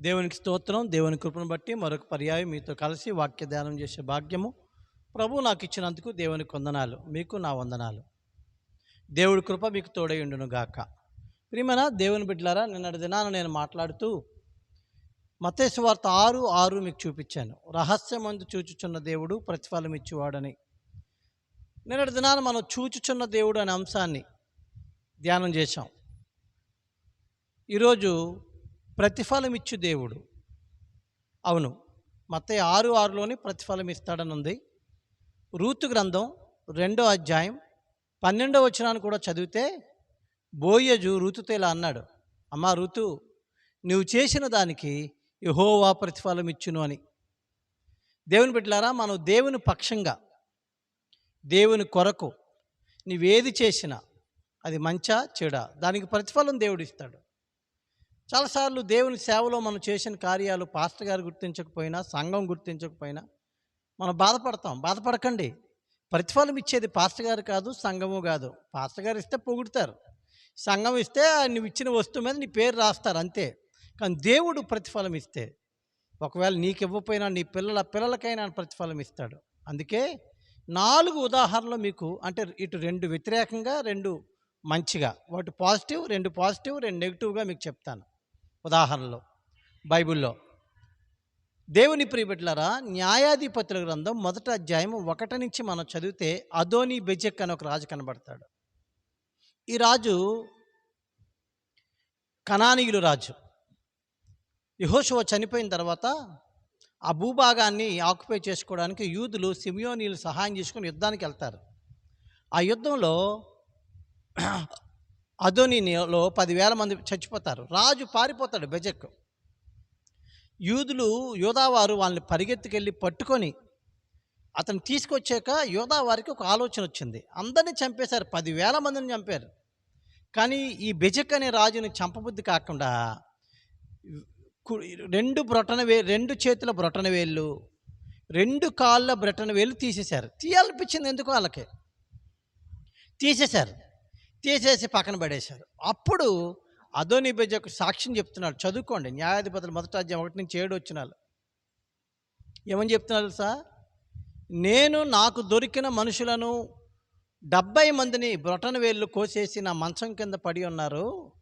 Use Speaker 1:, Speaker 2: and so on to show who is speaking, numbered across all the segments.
Speaker 1: దేవునికి స్తోత్రం దేవుని కృపను బట్టి మరొక పర్యాయం మీతో కలిసి వాక్య ధ్యానం చేసే భాగ్యము. ప్రభు నాకు ఇచ్చినందుకు దేవుని వందనాలు. మీకు నా వందనాలు. దేవుడి కృప మీకు తోడైండును గాక. ప్రియమైన దేవుని బిడ్డలారా నిన్నటి దినాన నేను మాట్లాడుతూ మతేశ్వ వార్త ఆరు ఆరు మీకు చూపించాను. రహస్యమందు చూచుచున్న దేవుడు ప్రతిఫలం ఇచ్చేవాడని. నిన్నటి దినాన మనం చూచుచున్న దేవుడు అనే అంశాన్ని ధ్యానం చేశాం. ఈరోజు ప్రతిఫలం ఇచ్చు దేవుడు. అవును. మత ఆరు ఆరులోని ప్రతిఫలం ఇస్తాడని ఉంది రూతు గ్రంథం రెండో అధ్యాయం పన్నెండో వచనాన్ని కూడా చదివితే బోయజు ఋతుతో ఇలా అన్నాడు. అమ్మా ఋతు నువ్వు చేసిన దానికి యహోవా ప్రతిఫలం ఇచ్చును అని. దేవుని బిడ్డలారా మనం దేవుని పక్షంగా దేవుని కొరకు నీవేది చేసినా అది మంచా చెడా? దానికి ప్రతిఫలం దేవుడు ఇస్తాడు చాలాసార్లు దేవుని సేవలో మనం చేసిన కార్యాలు పాస్టర్ గారు గుర్తించకపోయినా సంఘం గుర్తించకపోయినా మనం బాధపడతాం. బాధపడకండి. ప్రతిఫలం ఇచ్చేది పాస్టర్ గారు కాదు సంఘము కాదు. పాస్టర్ గారు ఇస్తే పొగుడతారు. సంఘం ఇస్తే నువ్వు ఇచ్చిన వస్తువు మీద నీ పేరు రాస్తారు అంతే. కానీ దేవుడు ప్రతిఫలం ఇస్తే ఒకవేళ నీకు ఇవ్వకపోయినా నీ పిల్లల పిల్లలకైనా ప్రతిఫలం ఇస్తాడు. అందుకే నాలుగు ఉదాహరణలు మీకు అంటే ఇటు రెండు వ్యతిరేకంగా రెండు మంచిగా. ఒకటి పాజిటివ్ రెండు పాజిటివ్ రెండు నెగిటివ్గా మీకు చెప్తాను. ఉదాహరణలు. బైబిల్లో. దేవుని ప్రియబిడ్డలారా న్యాయాధిపతుల గ్రంథం మొదటి అధ్యాయం ఒకటి నుంచి మనం చదివితే అదోని బెజెక్ అని ఒక రాజు కనబడతాడు. ఈ రాజు కణానీయులు రాజు. యహోశివ చనిపోయిన తర్వాత ఆ భూభాగాన్ని ఆక్యుపై చేసుకోవడానికి యూదులు సిమియోనీలు సహాయం చేసుకుని యుద్ధానికి వెళ్తారు. ఆ యుద్ధంలో అదోనిలో పదివేల మంది చచ్చిపోతారు. రాజు పారిపోతాడు బెజక్. యూదులు యోధావారు వాళ్ళని పరిగెత్తుకెళ్ళి పట్టుకొని అతను తీసుకొచ్చాక యోధావారికి ఒక ఆలోచన వచ్చింది. అందరినీ చంపేశారు పదివేల మందిని చంపారు. కానీ ఈ బెజక్ అనే రాజుని చంపబుద్ధి కాకుండా రెండు బ్రొటన వే రెండు చేతుల బ్రొటన వేళ్ళు రెండు కాళ్ళ బ్రొటన వేళ్ళు తీసేశారు. తీయాలనిపించింది ఎందుకు వాళ్ళకి? తీసేశారు. తీసేసి పక్కన పడేశారు. అప్పుడు అదోని బెజకు సాక్ష్యం చెప్తున్నాడు చదువుకోండి. న్యాయాధిపతులు మొదట అధ్యాయం ఒకటి నుంచి ఏడు వచ్చినాలు. ఏమని చెప్తున్నారు సార్? నేను నాకు దొరికిన మనుషులను డెబ్బై మందిని బ్రొటన వేళ్ళు కోసేసి నా మంచం కింద పడి ఉన్నారు.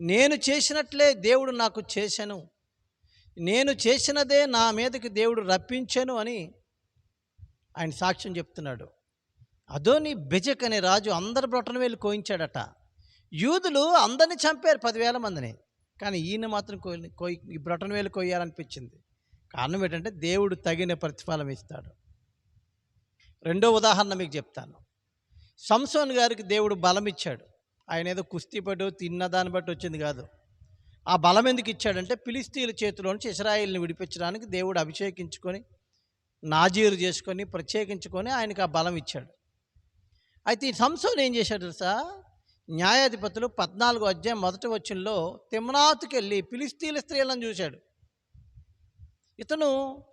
Speaker 1: నేను చేసినట్లే దేవుడు నాకు చేశాను. నేను చేసినదే నా మీదకి దేవుడు రప్పించాను అని ఆయన సాక్ష్యం చెప్తున్నాడు. అదోని బెజక్ అనే రాజు అందరి బ్రొట్టను వేలు కోయించాడట. యూదులు అందరిని చంపారు పదివేల మందిని. కానీ ఈయన మాత్రం కోయి కోయి ఈ బ్రొటన్ వేలు కొయ్యాలనిపించింది కారణం ఏంటంటే దేవుడు తగిన ప్రతిఫలం ఇస్తాడు. రెండో ఉదాహరణ మీకు చెప్తాను. సంసోన్ గారికి దేవుడు బలం ఇచ్చాడు. ఆయన ఏదో కుస్తీ పట్టు తిన్న దాన్ని బట్టి వచ్చింది కాదు. ఆ బలం ఎందుకు ఇచ్చాడంటే పిలిస్తీల చేతిలో నుంచి ఇస్రాయిల్ని విడిపించడానికి దేవుడు అభిషేకించుకొని నాజీరు చేసుకొని ప్రత్యేకించుకొని ఆయనకి ఆ బలం ఇచ్చాడు. అయితే ఈ సంసోన్ ఏం చేశాడు తెలుసా? న్యాయాధిపతులు పద్నాలుగో అధ్యాయం మొదటి వచ్చంలో తిమ్నాథ్కి వెళ్ళి ఫిలిస్తీన్ల స్త్రీలను చూశాడు. ఇతను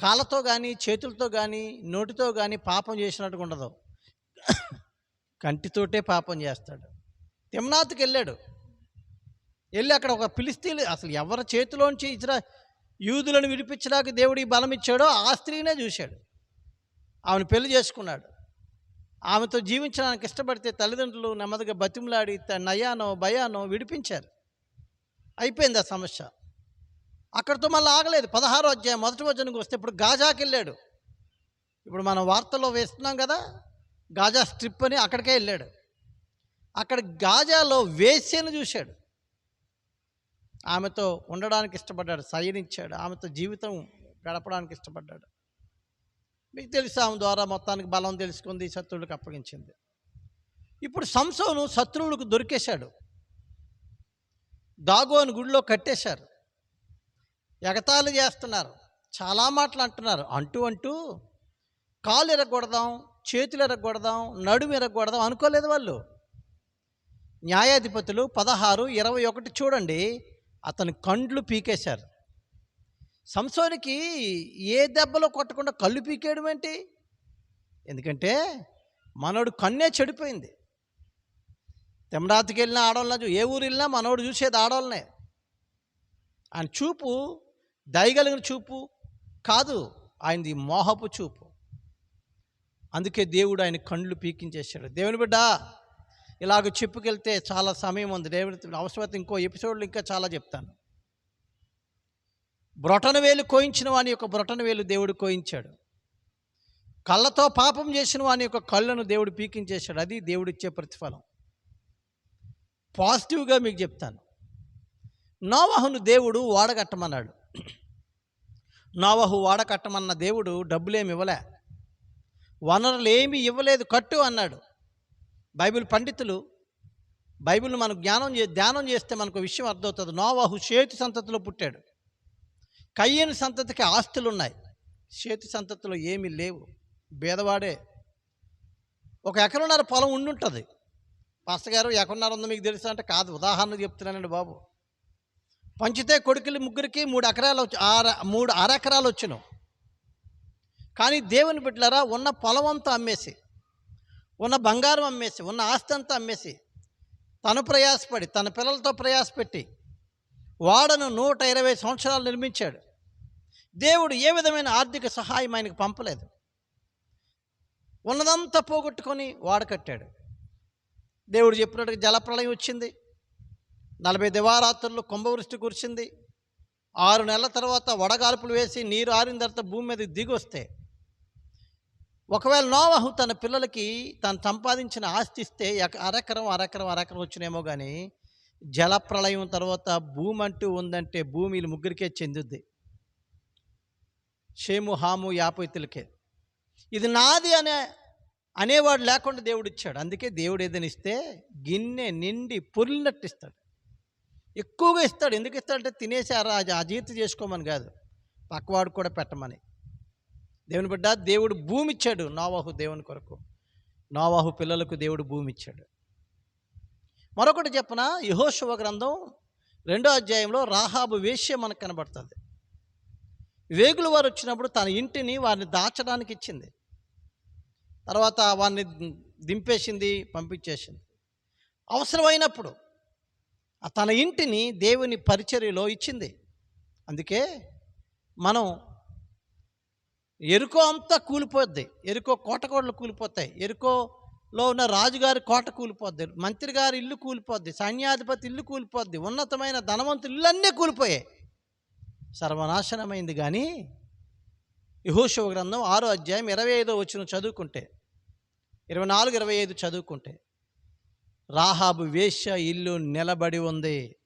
Speaker 1: కాళ్ళతో కానీ చేతులతో కానీ నోటితో కానీ పాపం చేసినట్టుగా ఉండదు. కంటితోటే పాపం చేస్తాడు. తిమ్నాథ్కి వెళ్ళాడు వెళ్ళి అక్కడ ఒక పిలిస్తీలు అసలు ఎవరి చేతిలోంచి ఇతర యూదులను విడిపించడానికి దేవుడు ఈ బలం ఇచ్చాడో ఆ స్త్రీనే చూశాడు. ఆమెను పెళ్ళి చేసుకున్నాడు. ఆమెతో జీవించడానికి ఇష్టపడితే తల్లిదండ్రులు నెమ్మదిగా బతిమలాడి నయానో భయానో విడిపించారు. అయిపోయింది ఆ సమస్య. అక్కడితో మళ్ళీ ఆగలేదు. పదహారో అధ్యాయం మొదటి వచనంకి వస్తే ఇప్పుడు గాజాకి వెళ్ళాడు. ఇప్పుడు మనం వార్తల్లో వేస్తున్నాం కదా గాజా స్ట్రిప్ అని అక్కడికే వెళ్ళాడు. అక్కడ గాజాలో వేసేను చూశాడు. ఆమెతో ఉండడానికి ఇష్టపడ్డాడు సయనించాడు ఆమెతో జీవితం గడపడానికి ఇష్టపడ్డాడు. మీకు తెలుసు ఆమె ద్వారా మొత్తానికి బలం తెలుసుకుంది శత్రువులకు అప్పగించింది. ఇప్పుడు సంసోను శత్రువులకు దొరికేశాడు. దాగోని గుడిలో కట్టేశారు. ఎగతాళి చేస్తున్నారు. చాలా మాటలు అంటున్నారు. అంటూ అంటూ కాలు ఎరగొడదాం చేతులు ఎరగొడదాం నడుము ఎరగొడదాం అనుకోలేదు వాళ్ళు. న్యాయాధిపతులు పదహారు ఇరవై ఒకటి చూడండి. అతని కండ్లు పీకేశారు. సంసోనికి ఏ దెబ్బలో కొట్టకుండా కళ్ళు పీకేయడం ఏంటి? ఎందుకంటే మనోడు కన్నే చెడిపోయింది. తెమరాతికి వెళ్ళిన ఆడవాళ్ళ ఏ ఊరు వెళ్ళినా మనోడు చూసేది ఆడవాళ్ళనే. ఆయన చూపు దయగలిగిన చూపు కాదు ఆయనది మోహపు చూపు. అందుకే దేవుడు ఆయన కళ్ళు పీకించేశాడు. దేవుని బిడ్డ ఇలాగ చెప్పుకెళ్తే చాలా సమయం ఉంది. దేవుని అవసరమైతే ఇంకో ఎపిసోడ్లు ఇంకా చాలా చెప్తాను. బ్రొటన వేలు కోయించిన వాని యొక్క బ్రొటన వేలు దేవుడు కోయించాడు. కళ్ళతో పాపం చేసిన వాని యొక్క కళ్ళను దేవుడు పీకించేశాడు. అది దేవుడిచ్చే ప్రతిఫలం. పాజిటివ్గా మీకు చెప్తాను. నోవహును దేవుడు వాడగట్టమన్నాడు. నోవహు వాడకట్టమన్న దేవుడు డబ్బులేమి ఇవ్వలే. వనరులు ఏమీ ఇవ్వలేదు కట్టు అన్నాడు. బైబిల్ పండితులు బైబిల్ మనం జ్ఞానం చే ధ్యానం చేస్తే మనకు విషయం అర్థమవుతుంది. నోవాహు చేతి సంతతిలో పుట్టాడు. కయ్యని సంతతికి ఆస్తులు ఉన్నాయి చేతి సంతతిలో ఏమీ లేవు. బేదవాడే. ఒక ఎకరన్నర పొలం ఉండుంటుంది. పాస్టర్ గారు ఎకరన్నర ఉందో మీకు తెలుసా అంటే కాదు. ఉదాహరణ చెప్తున్నానండి బాబు. పంచితే కొడుకులు ముగ్గురికి మూడు ఎకరాలు వచ్చి ఆర మూడు అరెకరాలు వచ్చినాం కానీ దేవుని బిడ్డలారా ఉన్న పొలం అంతా అమ్మేసి ఉన్న బంగారం అమ్మేసి ఉన్న ఆస్తి అంతా అమ్మేసి తను ప్రయాసపడి తన పిల్లలతో ప్రయాసపెట్టి వాడను నూట ఇరవై సంవత్సరాలు నిర్మించాడు. దేవుడు ఏ విధమైన ఆర్థిక సహాయం ఆయనకు పంపలేదు. ఉన్నదంతా పోగొట్టుకొని వాడకట్టాడు దేవుడు చెప్పినట్టుగా జలప్రళయం వచ్చింది. నలభై దివారాత్రులు కుంభవృష్టి కురిసింది. ఆరు నెలల తర్వాత వడగాల్పులు వేసి నీరు ఆరిన తర్వాత భూమి మీద దిగి వస్తే ఒకవేళ నోవహు తన పిల్లలకి తను సంపాదించిన ఆస్తి ఇస్తే ఎక- అరెకరం అరెకరం అరెకరం వచ్చినేమో కానీ జలప్రళయం తర్వాత భూమి అంటూ ఉందంటే భూమి ముగ్గురికే చెందుద్ది. షేము హాము యాపైతులకే ఇది నాది అనే అనేవాడు లేకుండా దేవుడు ఇచ్చాడు అందుకే దేవుడు ఏదైనా ఇస్తే గిన్నె నిండి పొర్లినట్టు ఇస్తాడు ఎక్కువగా ఇస్తాడు. ఎందుకు ఇస్తాడంటే తినేసి ఆ అజీర్తి చేసుకోమని కాదు. పక్కవాడు కూడా పెట్టమని. దేవుని బిడ్డ దేవుడు భూమి ఇచ్చాడు నోవాహు దేవుని కొరకు. నోవాహు పిల్లలకు దేవుడు భూమి ఇచ్చాడు మరొకటి చెప్పన? యహోశివ గ్రంథం రెండో అధ్యాయంలో రాహాబు వేష్య మనకు కనబడుతుంది. వేగులు వారు వచ్చినప్పుడు తన ఇంటిని వారిని దాచడానికి ఇచ్చింది. తర్వాత వారిని దింపేసింది పంపించేసింది. అవసరమైనప్పుడు తన ఇంటిని దేవుని పరిచర్యలో ఇచ్చింది. అందుకే మనం ఎరుకో అంతా కూలిపోద్ది. ఎరుకో కోటకోడలు కూలిపోతాయి. ఎరుకోలో ఉన్న రాజుగారి కోట కూలిపోద్ది. మంత్రి గారి ఇల్లు కూలిపోద్ది. సైన్యాధిపతి ఇల్లు కూలిపోద్ది. ఉన్నతమైన ధనవంతులు ఇల్లు అన్నీ కూలిపోయాయి. సర్వనాశనమైంది కానీ యహోశివ గ్రంథం ఆరో అధ్యాయం ఇరవై ఐదో వచ్చిన చదువుకుంటే ఇరవై నాలుగు ఇరవై ఐదు చదువుకుంటే రాహాబు వేశ్య ఇల్లు నిలబడి ఉంది.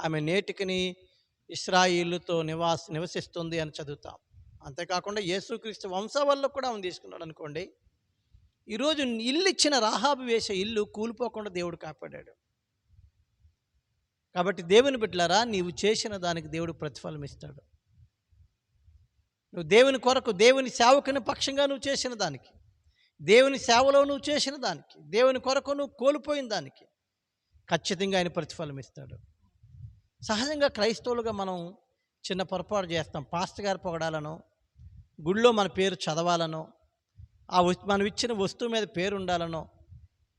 Speaker 1: ఆమె నేటికిని ఇస్రాయిల్లుతో నివాస నివసిస్తుంది అని చదువుతాం. అంతేకాకుండా యేసుక్రీస్తు వంశవల్ల కూడా ఆమె తీసుకున్నాడు అనుకోండి. ఈరోజు ఇల్లు ఇచ్చిన రాహాబు వేసే ఇల్లు కూలిపోకుండా దేవుడు కాపాడాడు. కాబట్టి దేవుని బిడ్డలారా నీవు చేసిన దానికి దేవుడు ప్రతిఫలం ఇస్తాడు. నువ్వు దేవుని కొరకు దేవుని సేవకుని పక్షంగా నువ్వు చేసిన దానికి దేవుని సేవలో నువ్వు చేసిన దానికి దేవుని కొరకు నువ్వు కోల్పోయిన దానికి ఖచ్చితంగా ఆయన ప్రతిఫలం ఇస్తాడు. సహజంగా క్రైస్తవులుగా మనం చిన్న పొరపాటు చేస్తాం. పాస్ట్ గారు పొగడాలనో గుళ్ళో మన పేరు చదవాలనో ఆ వస్తు- మనం ఇచ్చిన వస్తువు మీద పేరు ఉండాలనో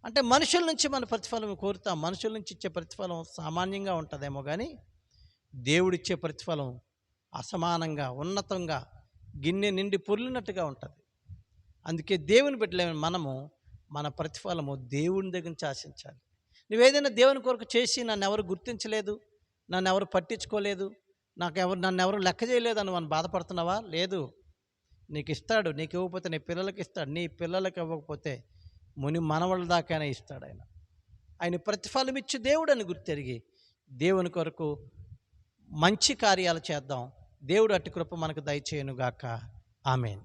Speaker 1: అంటే మనుషుల నుంచి మన ప్రతిఫలం కోరుతాం. మనుషుల నుంచి ఇచ్చే ప్రతిఫలం సామాన్యంగా ఉంటుందేమో కానీ దేవుడిచ్చే ప్రతిఫలం అసమానంగా ఉన్నతంగా గిన్నె నిండి పొర్లినట్టుగా ఉంటుంది. అందుకే దేవుని పెట్టలేము మనము మన ప్రతిఫలము దేవుని దగ్గర నుంచి ఆశించాలి. నువ్వేదైనా దేవుని కొరకు చేసి నన్ను ఎవరు గుర్తించలేదు నన్ను ఎవరు పట్టించుకోలేదు నాకు ఎవరు నన్ను ఎవరు లెక్క చేయలేదు అని మనం బాధపడుతున్నావా? లేదు. నీకు ఇస్తాడు నీకు ఇవ్వకపోతే నీ పిల్లలకి ఇస్తాడు నీ పిల్లలకి ఇవ్వకపోతే ముని మనవల దాకైనా ఇస్తాడు ఆయన ఆయన ప్రతిఫలం ఇచ్చి దేవుడు అని గుర్తెరిగి దేవుని కొరకు మంచి కార్యాలు చేద్దాం. దేవుడు అట్టి కృప మనకు దయచేయనుగాక. ఆమెన్.